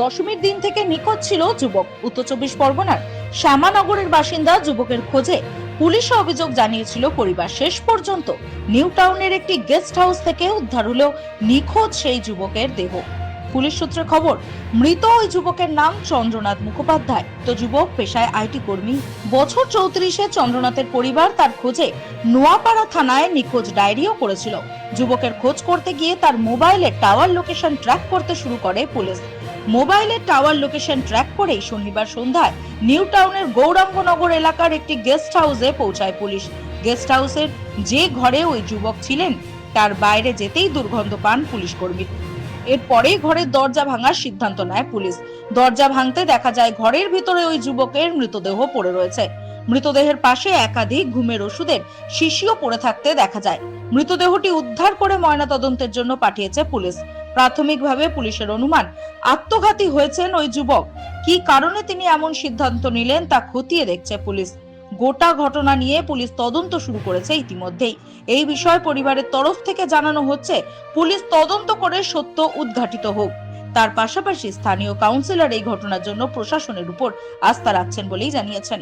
দশমীর দিন থেকে নিখোঁজ ছিল যুবক। উত্তর চব্বিশ পরগনার শ্যামানগরের বাসিন্দা যুবকের খোঁজে পুলিশ অভিযোগ জানিয়েছিল, পরিবার শেষ পর্যন্ত নিউ টাউনের একটি গেস্ট হাউস থেকে উদ্ধার হলো নিখোঁজ সেই যুবকের দেহ। পুলিশ সূত্রে খবর, মৃত ওই যুবকের নাম চন্দ্রনাথ মুখোপাধ্যায়। তো যুবক, পেশায় আইটি কর্মী। বছর চৌত্রিশে চন্দ্রনাথের পরিবার তার খোঁজে নোয়াপাড়া থানায় নিখোঁজ ডায়েরিও করেছিল। যুবকের খোঁজ করতে গিয়ে তার মোবাইলে টাওয়ার লোকেশন ট্র্যাক করতে শুরু করে পুলিশ। মোবাইলের টাওয়ার লোকেশন ট্র্যাক করেই শনিবার সন্ধ্যায় নিউ টাউনের গৌরাঙ্গনগর এলাকার একটি গেস্ট হাউসে পৌঁছায় পুলিশ। গেস্ট হাউসের যে ঘরে ওই যুবক ছিলেন, তার বাইরে যেতেই দুর্গন্ধ পান পুলিশ কর্মী। এরপরেই ঘরের দরজা ভাঙার সিদ্ধান্ত নেয় পুলিশ। দরজা ভাঙতে দেখা যায় ঘরের ভিতরে ওই যুবকের মৃতদেহ পড়ে রয়েছে। মৃতদেহের পাশে একাধিক ঘুমের ওষুধের শিশিও পড়ে থাকতে দেখা যায়। মৃতদেহটি উদ্ধার করে ময়নাতদন্তের জন্য পাঠিয়েছে পুলিশ। প্রাথমিকভাবে পুলিশের অনুমান। আত্মঘাতী হয়েছেন ওই যুবক। কি কারণে তিনি এমন সিদ্ধান্ত নিলেন তা খতিয়ে দেখছে পুলিশ। গোটা ঘটনা নিয়ে পুলিশ তদন্ত শুরু করেছে ইতিমধ্যেই। এই বিষয়ে পরিবারের তরফ থেকে জানানো হচ্ছে, পুলিশ তদন্ত করে সত্য উদ্ঘাটিত হোক। তার পাশাপাশি স্থানীয় কাউন্সিলর এই ঘটনার জন্য প্রশাসনের উপর আস্থা রাখছেন বলেই জানিয়েছেন।